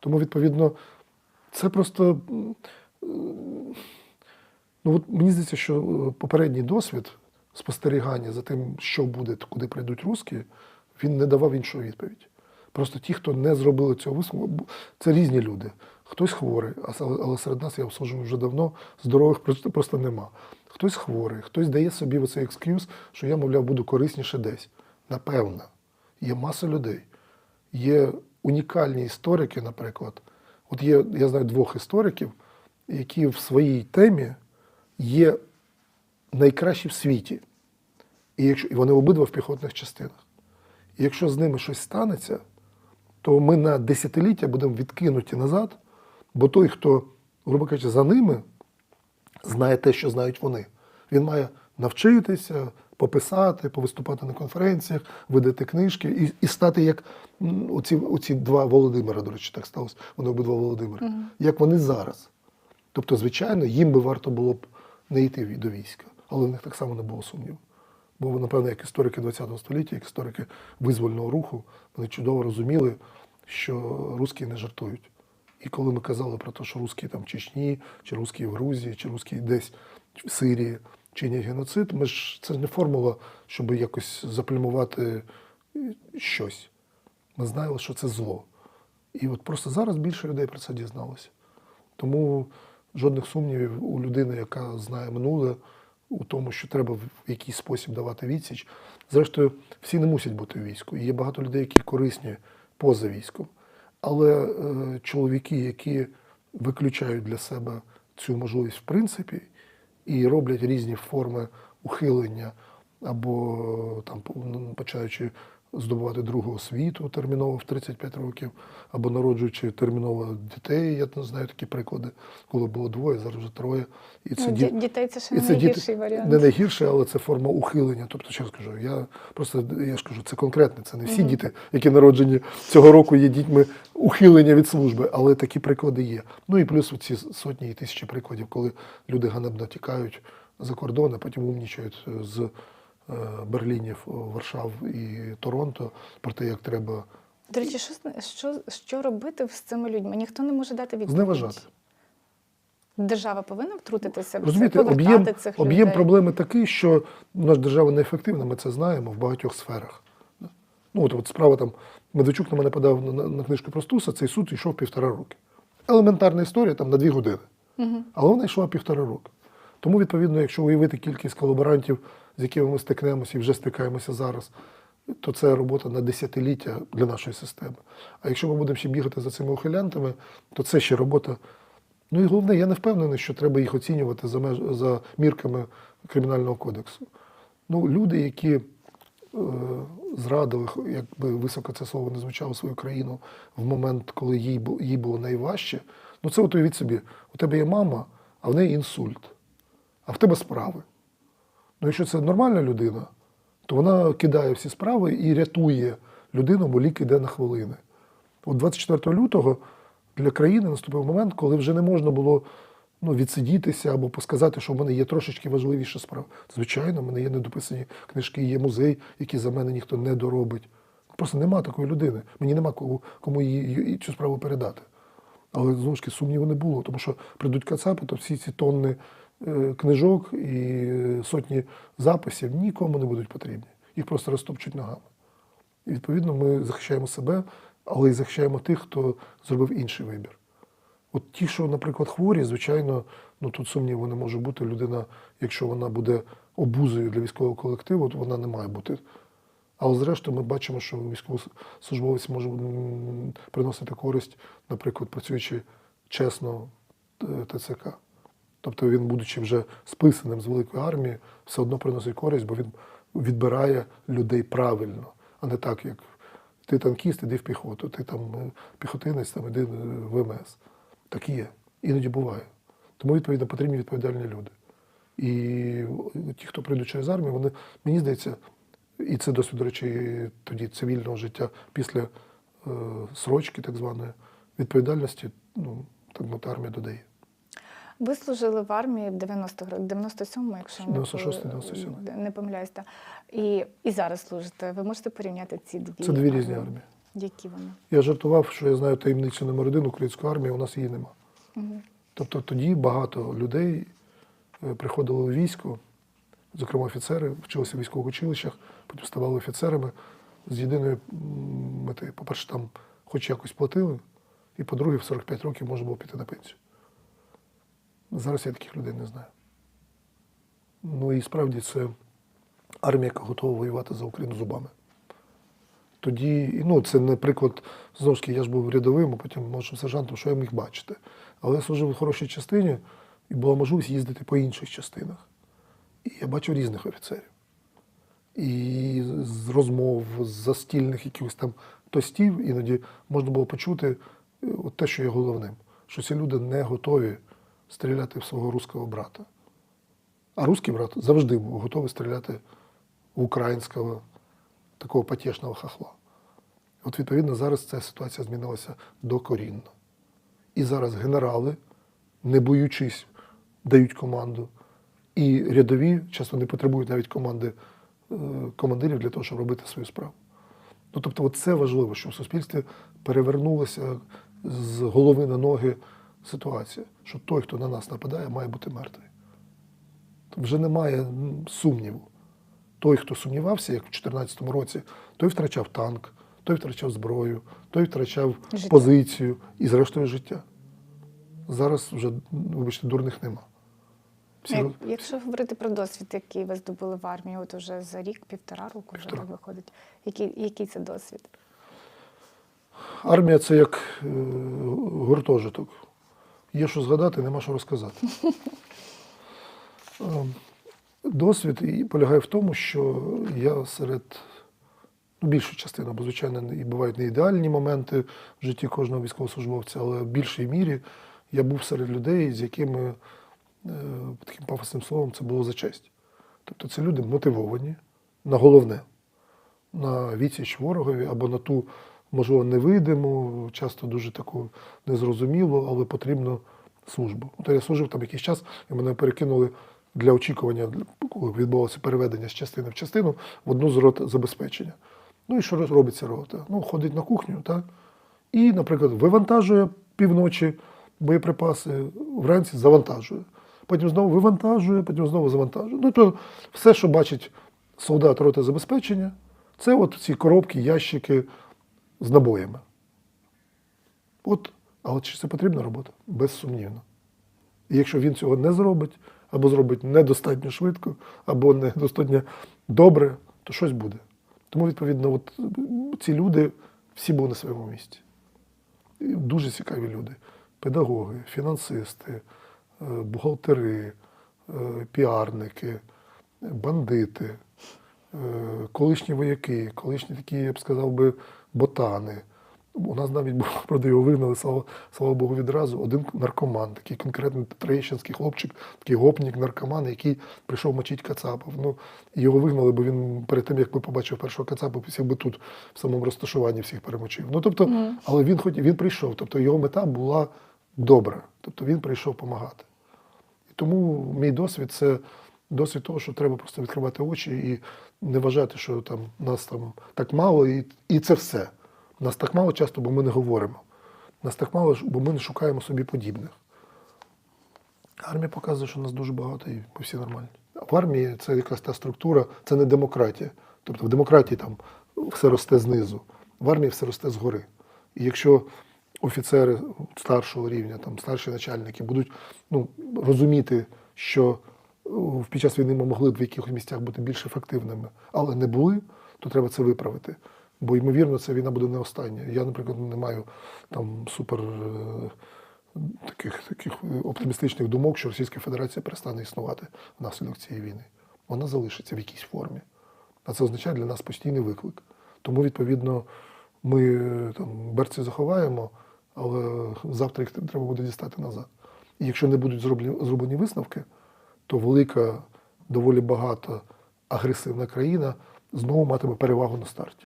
Тому, відповідно, це просто. Ну, от мені здається, що е, попередній досвід спостерігання за тим, що буде, куди прийдуть русські, він не давав іншу відповідь. Просто ті, хто не зробили цього висновку, це різні люди. Хтось хворий, але серед нас я обслужую вже давно, здорових просто нема. Хтось хворий, хтось дає собі оцей екскюз, що я, мовляв, буду корисніше десь. Напевно, є маса людей. Є унікальні історики, наприклад. От є, я знаю двох істориків, які в своїй темі є найкращі в світі. І, якщо, і вони обидва в піхотних частинах. І якщо з ними щось станеться, то ми на десятиліття будемо відкинуті назад, бо той, хто, грубо кажучи, за ними, знає те, що знають вони. Він має навчитися, пописати, повиступати на конференціях, видати книжки і, і стати як оці, оці два Володимира, до речі, так сталося. Вони обидва Володимири, як вони зараз. Тобто, звичайно, їм би варто було б не йти до війська, але в них так само не було сумніву. Бо, напевно, як історики ХХ століття, як історики визвольного руху, вони чудово розуміли, що русські не жартують. І коли ми казали про те, що русські там в Чечні, чи русські в Грузії, чи русські десь в Сирії чинять геноцид, ми ж це не формула, щоб якось заплямувати е, щось. Ми знали, що це зло. І от просто зараз більше людей про це дізналося. Тому жодних сумнівів у людини, яка знає минуле, у тому, що треба в якийсь спосіб давати відсіч. Зрештою, всі не мусять бути у війську. І Є багато людей, які корисні поза військом. Але е, чоловіки, які виключають для себе цю можливість в принципі і роблять різні форми ухилення, або там ну, починаючи здобувати другу освіту терміново в 35 років, або народжуючи терміново дітей. Я не знаю такі приклади, коли було двоє, зараз вже троє. І Ну, ді- ді- дітей це ще і не це діти- варіант. Не найгірше, але це форма ухилення. Тобто, що я скажу, я просто я ж кажу, це конкретне, це не всі діти, які народжені цього року, є дітьми ухилення від служби, але такі приклади є. Ну і плюс ці сотні і тисячі прикладів, коли люди ганебно тікають за кордон, а потім умнічають з е, Берлінів, Варшав і Торонто про те, як треба До речі, що, що, що робити з цими людьми? Ніхто не може дати відповідь. зневажати. Держава повинна втрутитися Розумієте, об'єм, об'єм проблеми такий, що наша держава неефективна, ми це знаємо в багатьох сферах. Ну, от, от справа там, Медведчук на мене подав на, на, на книжку про Стуса, цей суд йшов півтора роки. Елементарна історія там на дві години. Але вона йшла півтора роки. Тому, відповідно, якщо уявити кількість колаборантів, з якими ми стикнемося і вже стикаємося зараз, то це робота на десятиліття для нашої системи. А якщо ми будемо ще бігати за цими ухилянтами, то це ще робота. Ну і головне, я не впевнений, що треба їх оцінювати за, меж... за мірками Кримінального кодексу. Ну, люди, які е, зрадили, як би високо це слово не звучало свою країну в момент, коли їй, їй було найважче. Ну це от уявіть собі, у тебе є мама, а в неї інсульт, а в тебе справи. Ну, якщо це нормальна людина, то вона кидає всі справи і рятує людину, бо лік іде на хвилини. От 24 лютого для країни наступив момент, коли вже не можна було ну, відсидітися або посказати, що в мене є трошечки важливіша справа. Звичайно, в мене є недописані книжки, є музей, який за мене ніхто не доробить. Просто нема такої людини. Мені нема кому, її, цю справу передати. Але знову ж таки сумніву не було, тому що прийдуть кацапи, то всі ці тонни книжок і сотні записів нікому не будуть потрібні. Їх просто розтопчуть ногами. І відповідно ми захищаємо себе, але й захищаємо тих, хто зробив інший вибір. От ті, що, наприклад, хворі, звичайно, ну тут сумніву не може бути. Людина, якщо вона буде обузою для військового колективу, то вона не має бути. Але зрештою ми бачимо, що військовослужбовець може приносити користь, наприклад, працюючи чесно е, ТЦК. Тобто він, будучи вже списаним з великої армії, все одно приносить користь, бо він відбирає людей правильно, а не так, як ти танкіст, іди в піхоту, ти там е, піхотинець, там іди е, в МС. Так є. Іноді буває. Тому, відповідно, потрібні відповідальні люди. І ті, хто прийдуть через армію, вони, мені здається, і це досвід, до речі, тоді цивільного життя після е, срочки, так званої, відповідальності, ну, так мовити, армія додає. Ви служили в армії в 90-х роках, 97-му, якщо не 96-й, пом- 97-й. не помиляюсь. та. І, і зараз служите. Ви можете порівняти ці дві Це дві різні армії? Які вони? Я жартував, що я знаю таємницю номер один української армії, у нас її нема. Мгм. Тобто тоді багато людей е, приходило у військо, зокрема офіцери, вчилися в військових училищах, потім ставали офіцерами з єдиної м, мети. По-перше, там хоч якось платили, і по-друге, в 45 років можна було піти на пенсію. Зараз я таких людей не знаю. Ну і справді це армія, яка готова воювати за Україну зубами. Тоді, ну, це не приклад, знову ж таки, я ж був рядовим, а потім молодшим сержантом, що я міг бачити. Але я служив у хорошій частині і була можливість їздити по інших частинах. І я бачив різних офіцерів. І з розмов, з застільних якихось там тостів іноді можна було почути е, от те, що є головним, що ці люди не готові стріляти в свого руського брата. А руський брат завжди був готовий стріляти в українського такого потішного хахла. От відповідно зараз ця ситуація змінилася докорінно. І зараз генерали, не боючись, дають команду. І рядові часто не потребують навіть команди е, командирів для того, щоб робити свою справу. Ну, тобто, це важливо, що в суспільстві перевернулася з голови на ноги ситуація, що той, хто на нас нападає, має бути мертвий. Тобто вже немає сумніву. Той, хто сумнівався, як в 2014 році, той втрачав танк, той втрачав зброю, той втрачав Життя. позицію і, зрештою, життя. Зараз вже, вибачте, дурних нема. Всі Як- Якщо говорити про досвід, який ви здобули в армії, от уже за рік, півтора року вже так виходить. Який, який це досвід? Армія це як е, гуртожиток. Є що згадати, нема що розказати. Е, Досвід і полягає в тому, що я серед ну, більшу частину, бо, звичайно, і бувають не ідеальні моменти в житті кожного військовослужбовця, але в більшій мірі я був серед людей, з якими е, таким пафосним словом це було за честь. Тобто це люди мотивовані на головне на відсіч ворогові або на ту, можливо, невидиму, часто дуже таку незрозумілу, але потрібну службу. От я служив там якийсь час, і мене перекинули для очікування, коли відбувалося переведення з частини в частину, в одну з рот забезпечення. Ну і що робиться рота? Ну, ходить на кухню, так? І, наприклад, вивантажує півночі боєприпаси, вранці завантажує. Потім знову вивантажує, потім знову завантажує. Ну, то все, що бачить солдат роти забезпечення, це от ці коробки, ящики з набоями. От, але чи це потрібна робота? Безсумнівно. І якщо він цього не зробить, або зробить недостатньо швидко, або недостатньо добре, то щось буде. Тому, відповідно, от ці люди всі були на своєму місці. І Дуже цікаві люди. Педагоги, фінансисти, е, бухгалтери, е, піарники, бандити, колишні вояки, колишні такі, я б сказав би, ботани. У нас навіть був, правда, його вигнали, слава, слава Богу, відразу. Один наркоман, такий конкретний троєщинський хлопчик, такий гопнік, наркоман, який прийшов мочити Кацапов. Ну, його вигнали, бо він перед тим, як би побачив першого Кацапа, всіх би тут, в самому розташуванні всіх перемочив. Ну, тобто, але він хоч він прийшов. Тобто його мета була добра. Тобто він прийшов допомагати. І тому мій досвід це досвід того, що треба просто відкривати очі і не вважати, що там нас там так мало, і, і це все. Нас так мало часто, бо ми не говоримо. Нас так мало, бо ми не шукаємо собі подібних. Армія показує, що нас дуже багато і всі нормальні. В армії це якраз та структура, це не демократія. Тобто в демократії там все росте знизу, в армії все росте згори. І якщо офіцери старшого рівня, там старші начальники будуть ну, розуміти, що під час війни ми могли б в якихось місцях бути більш ефективними, але не були, то треба це виправити. Бо, ймовірно, ця війна буде не остання. Я, наприклад, не маю там супер е, таких, таких е, оптимістичних думок, що Російська Федерація перестане існувати внаслідок цієї війни. Вона залишиться в якійсь формі. А це означає для нас постійний виклик. Тому, відповідно, ми е, там берці заховаємо, але завтра їх треба буде дістати назад. І якщо не будуть зроблені, зроблені висновки, то велика, доволі багата агресивна країна знову матиме перевагу на старті.